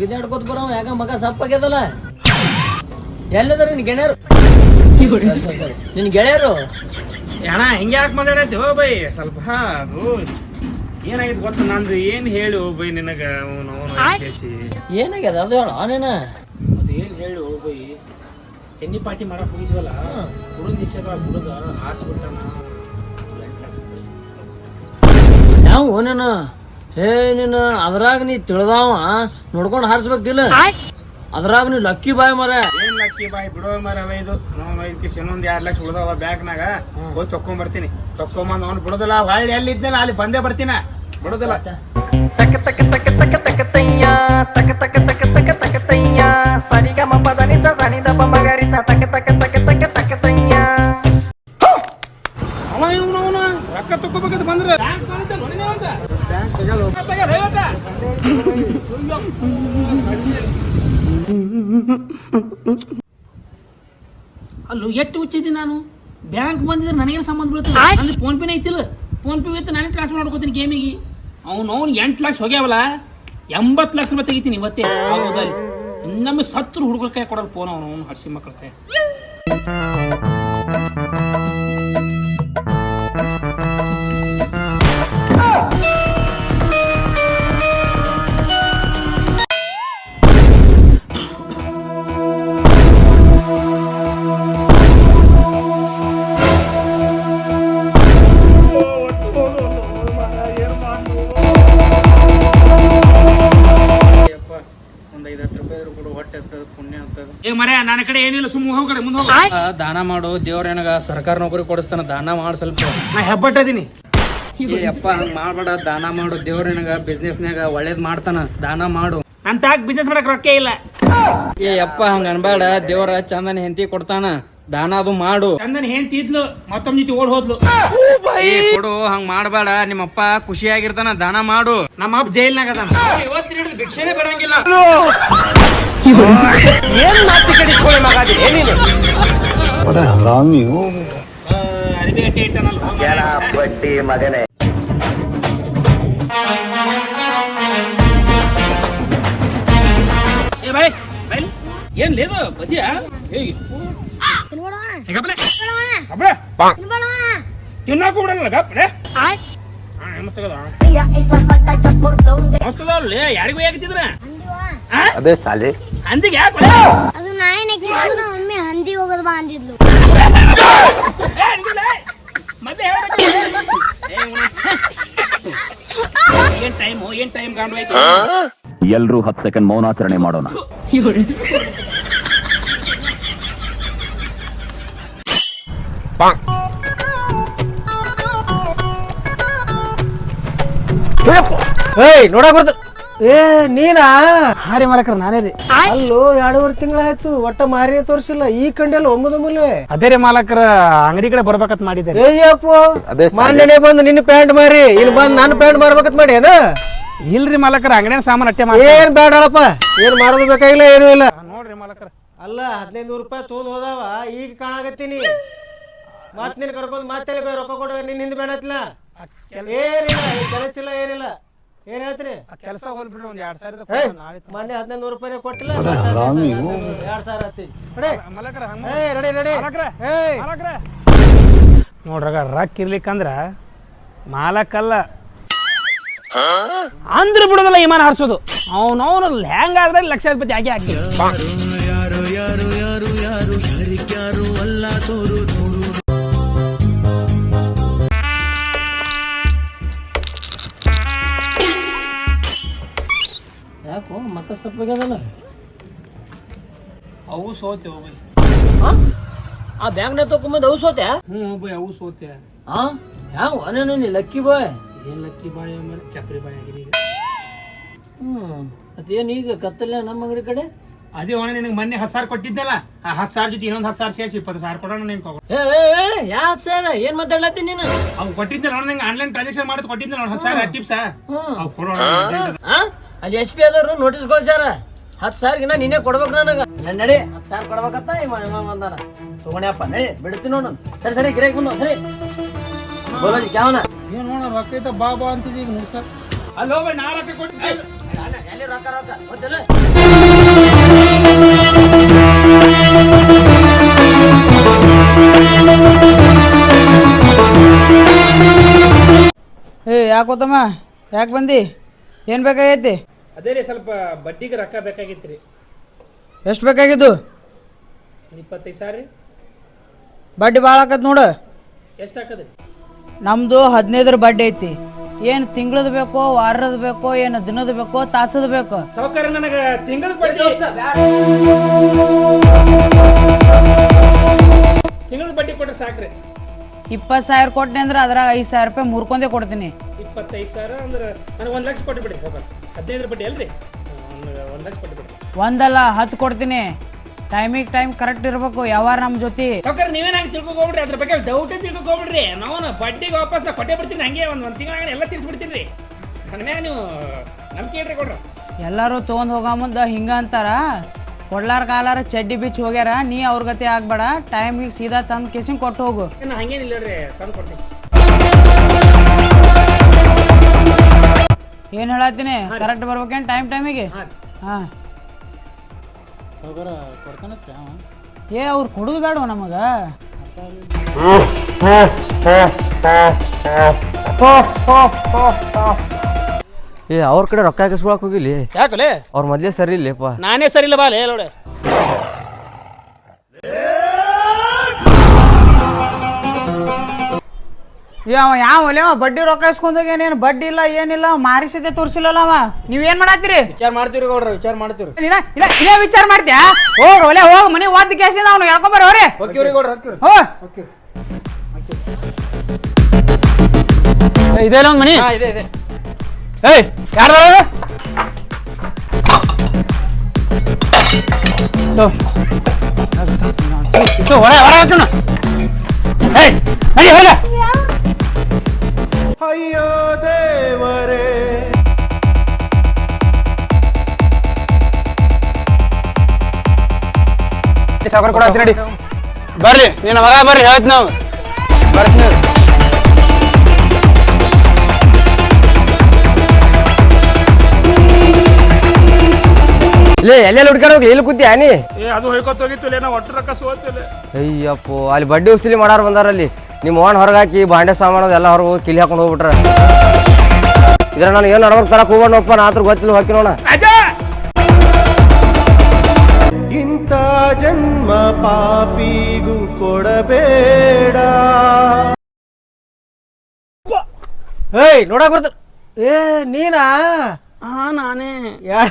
ಜಿಗಿದಾಡ್ಕೋತ ಬರೋ ಯಾಕ ಮಗ ಸಪ್ಪಾಗ್ಯದಲ್ಲ ಎಲ್ಲದ ನಿನ್ ಗೆಳೆಯರು. ನಿನ್ ಗೆಳೆಯರು? ಅಣ್ಣ ಹಿಂಗೆ ಯಾಕೆ ಮಾತಾಡೈತಿ ಹೋ ಬೈ ಸ್ವಲ್ಪ ಅದು ಏನಾಗಿತ್ತು ಗೊತ್ತ? ನಂದು ಏನ್ ಹೇಳಿ ಓ ಬೈ ನಿನಗ ಅವನು ಏನಾಗ್ಯದ? ಅದು ಹೇಳ ನೀನ ಅದು ಏನ್ ಹೇಳಿ ಓ ಬೈ? ಎಣ್ಣೆ ಪಾರ್ಟಿ ಮಾಡಕ್ ಹೋಗಿದ್ವಲ್ಲ? ಹುಡುಗ ದಿಶೆಗ ಹುಡುಗ ಹಾರಿಸ್ಬಿಟ್ಟ ನಾವು ನಾನು. ಹೇ ನೀನು ಅದ್ರಾಗ ನೀ ತಿಳಿದಾವ ನೋಡ್ಕೊಂಡು ಹಾರಿಸ್ಬೇಕಿಲ್ಲ ಅದ್ರಾಗ ನೀ ಲಕ್ಕಿ ಬಾಯ್ ಮರ ಏನ್ ಲಕ್ಕಿ ಬಾಯ್ ಬಿಡೋ ಮರ ಇದು ಕಿಸ್ ಇನ್ನೊಂದ್ ಎರಡ್ ಲಕ್ಷ ಉಳಿದಾವ ಬ್ಯಾಂಕ್ ನಾಗ ಹೋಗಿ ತಕೊಂಡ್ ಬರ್ತೀನಿ ತಕೊಂಬಂದ್ ಅವ್ನು ಬಿಡೋದಿಲ್ಲ ಹೊಳ್ಳಿ ಎಲ್ಲಿ ಇದ್ದೇನೆ ಅಲ್ಲಿ ಬಂದೇ ಬರ್ತೀನ ಬಿಡೋದಿಲ್ಲ ತಕ್ಕ ತಕ್ಕ ತಕ್ಕ ತಕ್ಕ ತಕ್ಕ ತಯ್ಯ ತಕ್ಕ ತಕ್ಕ ತಕ್ಕ ತಕ್ಕ ತಕ ತಯ್ಯ ಸರಿ ಗ ಮ ಪದ ನಿ ಸ ತಕ್ಕ ನಿ ದ ಪ ಮ ಗ ರಿ ಸ ತಕ ತಕ ತಕ ತಕ ತಕ ತಯ್ಯ ಅವ ಇವ್ನು ರೊಕ್ಕ ತಗೋಬೇಕಂತ ಬಂದ್ರೆ ಅಲ್ಲೂ ಎಷ್ಟು ಹುಚ್ಚಿದ್ದೀನಿ ನಾನು? ಬ್ಯಾಂಕ್ ಬಂದಿದ್ರೆ ನನಗೇನು ಸಂಬಂಧ ಬೀಳ್ತದೆ? ನನಗೆ ಫೋನ್ ಪೇನೇ ಐತಿಲ್ಲ. ಫೋನ್ ಪೇ ಐತೆ ನಾನೇ ಟ್ರಾನ್ಸ್ಫರ್ ಮಾಡ್ಕೋತೀನಿ ಗೇಮಿಗೆ ಅವ್ನು ಅವ್ನು ಎಂಟು ಲಕ್ಷ ಹೋಗ್ಯಾವಲ್ಲ? ಎಂಬತ್ತು ಲಕ್ಷ ರೂಪಾಯಿ ತೆಗಿತೀನಿ ಇವತ್ತೇ. ಆಗೋದಲ್ಲಿ. ಇನ್ನೊಮ್ಮೆ ಸತ್ರು ಹುಡುಗರ ಕೈ ಕೊಡಲ್ಲ ಫೋನ್ ಅವನು ಅವ್ನು ಹಡ್ಸಿ ಮಕ್ಕಳ ಕೈ. ಏ ಮರ್ಯ ನನ್ನ ಕಡೆ ಏನಿಲ್ಲ ಸುಮ್ಮ ಮುಂದೆ ಹೋಗ. ದಾನ ಮಾಡು ದೇವ್ರ ನನಗ ಸರ್ಕಾರ ನೌಕರಿ ಕೊಡಿಸ್ತಾನ ದಾನ ಮಾಡು ಸ್ವಲ್ಪ. ನಾ ಹೆಬ್ಬಟ್ಟದೀನಿ. ಅಪ್ಪ ಹಂಗ ಮಾಡ್ಬೇಡ ದಾನ ಮಾಡು ದೇವ್ರ ನನಗ ಬಿಸ್ನೆಸ್ನ್ಯಾಗ ಒಳ್ಳೇದ್ ಮಾಡ್ತಾನ ದಾನ ಮಾಡು. ಅಂತ ಬಿಸ್ನೆಸ್ ಮಾಡಕ್ ರೊಕ್ಕ ಇಲ್ಲ. ಏ ಅಪ್ಪ ಹಂಗ ಅನ್ಬೇಡ ದೇವ್ರ ಚಂದನ ಹೆಂತಿ ಕೊಡ್ತಾನ ದಾನ ಅದು ಮಾಡು. ಚಂದನ್ ಹೆಂತಿ ಇದ್ಲು ಮತ್ತೊಮ್ಮ ಜೊತೆ ಓಡ್ ಹೋದ್ಲು. ಏ ಕೊಡು ಹಂಗ ಮಾಡ್ಬೇಡ ನಿಮ್ಮಪ್ಪ ಖುಷಿಯಾಗಿರ್ತಾನ ದಾನ ಮಾಡು. ನಮ್ಮ ಅಪ್ಪ ಜೈಲ್ನಾಗ ಅದಾನ. ಭಿಕ್ಷೆನೆ ಬಿಡಂಗಿಲ್ಲ. ಅರಿವಿ ಅಟ್ಟೆ ಇಟ್ಟನಲ್ಲ ಏ ಬೈ ಬೈ ಏನ್ ಲೇದು ಬಜಿಯಾ? ಹೇಗೆ ಹೇಗಪ್ಲೆ ಅಬ್ರೆ ತಿನ್ನಾಕ ಬಿಡಲ್ಲ ಗಪ್ಲೆ ಮಸ್ತದಲ್ಲೇ ಯಾರಿಗೂ ಯಾಕತ್ತಿದ್ರ ಅದೇ ಯಾಕೆ ಅದು ನಾಯಿನ ಕಿತ್ತು ನಮ್ಮ ಮಮ್ಮಿ ಹಂದಿ ಹೋಗೋದು ಬಾ ಅಂದಿದ್ಲು. ಏನ್ ಟೈಮು ಏನ್ ಟೈಮ್ ಗಂಡು ಆಯ್ತು ಎಲ್ರೂ ಹತ್ತು ಸೆಕೆಂಡ್ ಮೌನಾಚರಣೆ ಮಾಡೋಣ. ಏಯ್ ನೋಡಕ್ ಏ ನೀನಾ? ಹಾರಿ ಮಾಡಕ್ರ ನಾನೇ ರೀ. ಅಲ್ಲೋ ಎರಡೂವರೆ ತಿಂಗಳಾಯ್ತು ಒಟ್ಟ ಮಾರಿ ತೋರಿಸಿಲ್ಲ ಈ ಕಂಡೆಲ್ಲ ಒಮ್ಮದೊಮ್ಮಲೆ. ಅದೇ ರೀ ಮಾಲಕರ ಅಂಗಡಿ ಕಡೆ ಬರ್ಬೇಕಂತ ಮಾಡಿದ್ದಾರೆ ಏಯಪ್ಪ ಅದೇ ಮಾನ್ಯನೇ ಬಂದು ನಿನ್ನ ಪ್ಯಾಂಟ್ ಮಾರಿ ಇಲ್ಲಿ ಬಂದು ನನ್ನ ಪ್ಯಾಂಟ್ ಮಾರ್ಬೇಕತ್ ಮಾಡಿ ಏನ ಇಲ್ರಿ ಮಾಲಕರ ಅಂಗಡಿನ ಸಾಮಾನು ಅಟ್ಟೆ ಮಾಡಿ ಏನ್ ಬೇಡಪ್ಪ ಏನ್ ಮಾಡೋದು ಬೇಕಾಗಿಲ್ಲ ಏನೂ ಇಲ್ಲ. ನೋಡ್ರಿ ಮಾಲಕರ. ಅಲ್ಲ ಹದಿನೈದು ನೂರು ರೂಪಾಯಿ ತೋದ್ ಹೋದಾವ ಈಗ ಕಾಣಾಗತ್ತೀನಿ ಮತ್ ನೀನ್ ಕರ್ಕೊಂಡ್ ಮತ್ತೆ ರೊಕ್ಕ ಕೊಡ ನಿನ್ ಹಿಂದ್ ಬೇಡತ್ಲ ಏನಿಲ್ಲ ಈ ಕೆಲಸ ಇಲ್ಲ ಏನಿಲ್ಲ. ಏನ್ ಹೇಳ್ತೀರಿ ಕೆಲಸ ಹೋಗ್ಬಿಡ್ರಿ ಒಂದ್ ಎರಡ್ ಸಾವಿರದ ಏಯ್, ಮೊನ್ನೆ ಹದಿನೈದು ನೂರು ರೂಪಾಯಿ ಕೊಟ್ಟಿಲ್ಲ ಎರಡ್ ಸಾವಿರ ಹತ್ತಿ ರೆಡಿ ರೆಡಿ ನೋಡ್ರಾಗ ರೊಕ್ಕ ಇರ್ಲಿಕ್ಕಂದ್ರ ಮಾಲಕ್ಕಲ್ಲ ಅಂದ್ರ ಬಿಡೋದಲ್ಲ ವಿಮಾನ ಹಾರಿಸೋದು ಅವನವನು ಹೆಂಗಾದ್ರೆ ಲಕ್ಷಾಧಿಪತಿ ಆಗಿ ಹಾಕಿ ಯಾಕೋ ಸ್ವಲ್ಪ ಆಗ್ಯದಲ್ಲ ಅವು ಸೋತೆ ಹೋಗಿ ಆ? ಬ್ಯಾಂಕ್ನ ತಗೊಂಬಂದು ಅವು ಸೋತ್ಯಾ? ಹ್ಞೂ ಬೈ ಅವು ಸೋತೆ ಹಾ ಯಾವ ಅನೇನು ನೀ ಲಕ್ಕಿ ಬಾಯ್? ಏನ್ ಲಕ್ಕಿ ಬಾಯ್ ಆಮೇಲೆ ಚಕ್ರಿ ಬಾಯ್ ಆಗಿದೆ ಹ್ಮ್ ಮತ್ತೇನ್ ಈಗ ಕತ್ತಲ್ಲ ನಮ್ಮ ಅಂಗಡಿ ಕಡೆ? ಅದೇ ಒಣ ನಿನಗೆ ಮೊನ್ನೆ ಹತ್ತು ಸಾವಿರ ಕೊಟ್ಟಿದ್ದಲ್ಲ ಆ ಹತ್ತು ಸಾವಿರ ಜೊತೆ ಇನ್ನೊಂದು ಹತ್ತು ಸಾವಿರ ಸೇರಿಸಿ ಇಪ್ಪತ್ತು ಸಾವಿರ ಕೊಡೋಣ ನಿನ್ಗೆ ಏ ಯಾ ಸರ್ ಏನ್ ಮಾತಾಡ್ಲತ್ತಿ ನೀನು? ಅವು ಕೊಟ್ಟಿದ್ದಲ್ಲ ಅಣ್ಣ ನಂಗೆ ಆನ್ಲೈನ್ ಟ್ರಾನ್ಸಾಕ್ಷನ್ ಮಾಡೋದು ಕೊಟ್ಟಿದ್ದಲ್ಲ ಹತ್ತು ಸಾವಿರ ಟಿಪ್ಸ? ಅವ್ ಕೊಡೋಣ? ಅಲ್ಲಿ ಎಸ್ ಪಿ ಆದವ್ರು ನೋಟಿಸ್ ಕೊಡ್ಸ್ಯಾರ ಹತ್ತು ಸಾವಿರಗಿನ ನೀನೇ ಕೊಡ್ಬೇಕು ನನಗೆ. ನಡಿ, ನಡಿ ಹತ್ತು ಸಾವಿರ ಕೊಡ್ಬೇಕಂತ ಇವ ಇವ ಬಂದಾನ. ತಗೊಂಡ್ಯಪ್ಪ ನಡಿ ಬಿಡ್ತೀನಿ ನೋಡು ಸರಿ ಸರಿ ಗಿರಾಕಿ ಬಂದು ಸರಿ. ಬೋಲೋಜಿ ಕ್ಯಾವನ? ಏನು ನೋಡ ರೊಕ್ಕ ಬಾಬಾ ಬಾ ಬಾ ಅಂತಿದ್ದೀಗ ಅಲ್ಲಿ ಹೋಗ್ಬೇಡ ನಾ ರೊಕ್ಕ ಏ ಯಾಕೋತಮ್ಮ ಯಾಕೆ ಬಂದಿ? ಏನು ಬೇಕಾಗೈತಿ? ಅದೇ ರೀ ಸ್ವಲ್ಪ ಬಡ್ಡಿಗೆ ರೊಕ್ಕ ಬೇಕಾಗಿತ್ತು ರೀ ಎಷ್ಟು ಬೇಕಾಗಿದ್ದು? ಒಂದು ಇಪ್ಪತ್ತೈದು ಸಾವಿರ ರೀ. ಬಡ್ಡಿ ಭಾಳ ಆಕತ್ ನೋಡು. ಎಷ್ಟು ಹಾಕದ್ರಿ ನಮ್ಮದು ಹದಿನೈದರ ಬಡ್ಡಿ ಐತಿ. ಏನು ತಿಂಗಳದ ಬೇಕೋ ವಾರದ ಬೇಕೋ ಏನು ದಿನದ ಬೇಕೋ ತಾಸದ ಬೇಕೋ. ಸಾವುಕಾರ ನನಗೆ ತಿಂಗಳ ಬಡ್ಡಿ ತಿಂಗಳ ಬಡ್ಡಿ ಕೊಟ್ರೆ ಸಾಕ್ರಿ. ಇಪ್ಪತ್ತು ಸಾವಿರ ಕೊಟ್ಟೆ ಅಂದ್ರೆ ಅದ್ರಾಗ ಐದು ಸಾವಿರ ರೂಪಾಯಿ ಮುರ್ಕೊಂಡೇ ಕೊಡ್ತೀನಿ. ಇಪ್ಪತ್ತೈದು ಸಾವಿರ ಅಂದ್ರೆ ನನಗೆ ಒಂದು ಲಕ್ಷ ಕೊಟ್ಟು ಬಿಡಿ ಸಾವುಕಾರ ಹದಿನೈದರ ಬಡ್ಡಿ ಅಲ್ರಿ? ಒಂದು ಲಕ್ಷ ಕೊಟ್ಟು ಬಿಡ್ರಿ ಒಂದಲ್ಲ ಹತ್ತು ಕೊಡ್ತೀನಿ. ಟೈಮಿಗೆ ಟೈಮ್ ಕರೆಕ್ಟ್ ಇರಬೇಕು. ಯಾವಾರ ನಮ್ಮ ಜೊತೆ? ಸಾವುಕಾರ ನೀವೇನಾಗಿ ತಿಳ್ಕೊಬಿಡ್ರಿ ಅದ್ರ ಬಗ್ಗೆ ಡೌಟ್ ತಿಳ್ಕೊಬಿಡ್ರಿ ನಾವು ಬಡ್ಡಿಗೆ ವಾಪಸ್ ನಾ ಕೊಟ್ಟೆ ಬಿಡ್ತೀನಿ ಹಂಗೆ ಒಂದು ಒಂದು ತಿಂಗಳಾಗ ಎಲ್ಲ ತಿಳಿಸ್ಬಿಡ್ತೀನಿ ರೀ ನನ್ನ ಮ್ಯಾಗ ನೀವು ನಂಬಿಕೆ ಇಡ್ರಿ ಕೊಡ್ರಿ. ಎಲ್ಲರೂ ತೊಗೊಂಡು ಹೋಗೋ ಮುಂದೆ ಹಿಂಗ ಅಂತಾರ? ಕೊಡ್ಲಾರ ಕಾಲಾರ ಚಡ್ಡಿ ಬಿಚ್ಚಿ ಹೋಗ್ಯಾರ ನೀ ಅವ್ರ ಗತಿ ಆಗ್ಬೇಡ. ಟೈಮಿಗೆ ಸೀದಾ ತಂದ ಕೇಸಿಂಗ್ ಕೊಟ್ಟು ಹೋಗು. ನಾ ಹಂಗೇನಿಲ್ಲ ರೀ ತಂದು ಕೊಡ್ತೀನಿ. ಏನು ಹೇಳತ್ತೀನಿ? ಕರೆಕ್ಟ್ ಬರ್ಬೇಕೇನ್ ಟೈಮ್ ಟೈಮಿಗೆ ಹಾಂ. ಹಾಂ ಏ ಅವ್ರು ಕೊಡುದು ಬೇಡ ನಮಗ? ಏ ಅವ್ರ ಕಡೆ ರೊಕ್ಕ ಹಾಕಿಸ್ಕೊಳಕ್ ಹೋಗಿಲಿ ಯಾಕಲೇ? ಅವ್ರ ಮೊದ್ಲೇ ಸರಿ ಇಲ್ಲಪ್ಪ. ನಾನೇ ಸರಿ ಇಲ್ಲ ಬಾ ಲೇ ನೋಡೆ ಏ ಅವ ಯಾವ ಒಲೆ ಅವ? ಬಡ್ಡಿ ರೊಕ್ಕ ಇಸ್ಕೊಂಡೋಗೇನೇನು ಬಡ್ಡಿ ಇಲ್ಲ ಏನಿಲ್ಲ ಮಾರಿಸಿದ್ದೆ ತೋರಿಸಿಲ್ಲಲ್ಲ ಅವ? ನೀವೇನ್ ಮಾಡತ್ತೀರಿ? ವಿಚಾರ ಮಾಡ್ತೀವಿ ಗೌಡ್ರ ವಿಚಾರ ಮಾಡ್ತೀವಿ ಇಲ್ಲ ಇಲ್ಲ ಇಲ್ಲೇ ವಿಚಾರ ಮಾಡ್ತೀಯಾ? ಹೋಗ್ ಒಲೆ ಹೋಗ್ ಮನೆ ಒದ್ದು ಕೇಸಿಂದ ಅವ್ನು ಹೇಳ್ಕೊಂಬರ್ರಿ ಅವ್ರಿ. ಹೋಗ್ತೀವ್ರಿ ಗೌಡ್ರ ಹೋ. ಇದೆಲ್ಲ ಒಂದು ಮನಿ? ಇದೆ ಇದೆ. ಏಯ್ ಯಾರ್ದಾರ ಹೊರ ಹೊರ ಹಾಕೋಣ. ಏಯ್ ನಡಿ ಹೋಗ ಸಾಗರ ಕೊಡ ನಡಿ. ಬರ್ರಿ ನಿನ್ನ ಮಗ ಬರ್ರಿ ಹೇಳ್ತ ನಾವು. ಬರ್ತೀನಿ. ಲೇ ಎಲ್ಲೆಲ್ಲಿ ಹುಡ್ಕೊಂಡು ಹೋಗ್ಲಿ? ಎಲ್ಲಿ ಕೂತಿ ನೀ? ಏ ಅದು ಹೊಯ್ಕೊತ ಹೋಗಿತ್ತು ನಾ ಒಟ್ಟು ರೊಕ್ಕ ಸೋತಿಲ್ಲ ಅಯ್ಯಪ್ಪೋ ಅಲ್ಲಿ ಬಡ್ಡಿ ಉಸಿಲಿ ಮಾಡಾರ ಬಂದಾರ ಅಲ್ಲಿ ನಿಮ್ಮ ಓನ್ ಹೊರಗಾಕಿ ಹಾಕಿ ಬಾಂಡೆ ಸಾಮಾನು ಎಲ್ಲ ಹೊರಗೆ ಹೋಗಿ ಕಿಲಿ ಹಾಕೊಂಡು ಹೋಗ್ಬಿಟ್ರ. ಇದ್ರ ನಾನು ಏನು ನಡ್ಬೇಕು ತರಕ್ಕೆ ಹೋಗೋಣ ನಾ ಗೊತ್ತಿಲ್ಲ ಹಾಕಿ ನೋಡ ಜನ್ಮ ಪಾಪಿಗೂ ಕೊಡಬೇಡ ಏಯ್ ನೋಡಕ್ ಬರ್ತ ಏ ನೀನಾ ಹಾ ನಾನೇ ಯಾ-